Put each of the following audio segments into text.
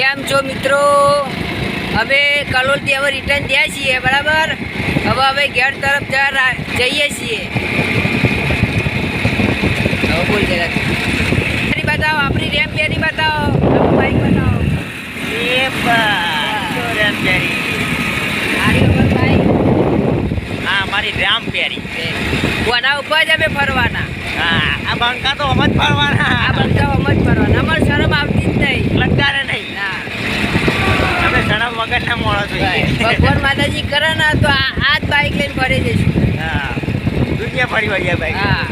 કેમ છો મિત્રો હવે કલોલથી હવે રિટર્ન થયા છીએ બરાબર? હવે હવે ઘેર તરફ જઈએ છીએ. હવે બોલ જરા. બતાવો આપણી રેમ પેરી બતાવો બાઈક બતાવો એ રેમ પેરી હા મારી રામ પેરી કોના ઉપર જ અમે ફરવાના? હા આ બંકા તો અમે જ આ ફરવાના બધા અમે જ ફરવાના. અમારે શરમ આવતી જ નહીં લંકારે નહીં ના વગર ના મોડો જોઈએ ભગવાન માતાજી કરે ને તો આ જ બાઈક લઈને ફરી જઈશું. હા. દુનિયા ફરી વળ્યા ભાઈ હા.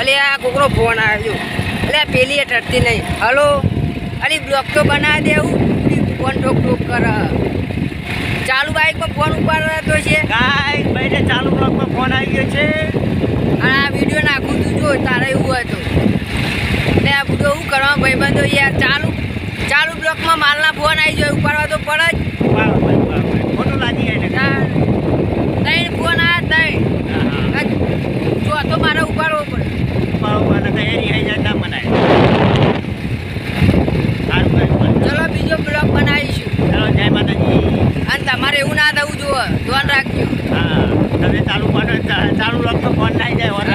અલે આ કોકનો ફોન આવ્યો. અલે પેલી ઠરતી નહીં. હલો? અલી બ્લોક તો બનાવી દેવું ફોન ઠોક ઠોક કર. ચાલુ બાઈકમાં ફોન ઉપાડતો છે. ગાય ભાઈ ને ચાલુ બ્લોકમાં ફોન આવી ગયો છે. અને આ વીડિયો નાખું તું જો તારે એવું હોય તો એટલે આ બધું શું કરવા ભાઈબંધો યાર ચાલુ ચાલુ બ્લોકમાં માલના ફોન આવી જાય ઉપાડવા તો પડે જ. ખોટું લાગી જાય ત્રણ ફોન આવ્યા ત્રણ. ચોથો મારે ઉપાડવો પડે. ઉપાડો ઉપાડો તો એરી આઈ જાય મનાય. ચલો બીજો બ્લોક બનાવીશું. ચાલો જય માતાજી. અને તમારે એવું ના થવું જુઓ ધ્યાન રાખજો. હા તમે ચાલુ પાડો ચાલુ બ્લોકમાં ફોન ના આવી જાય ઓર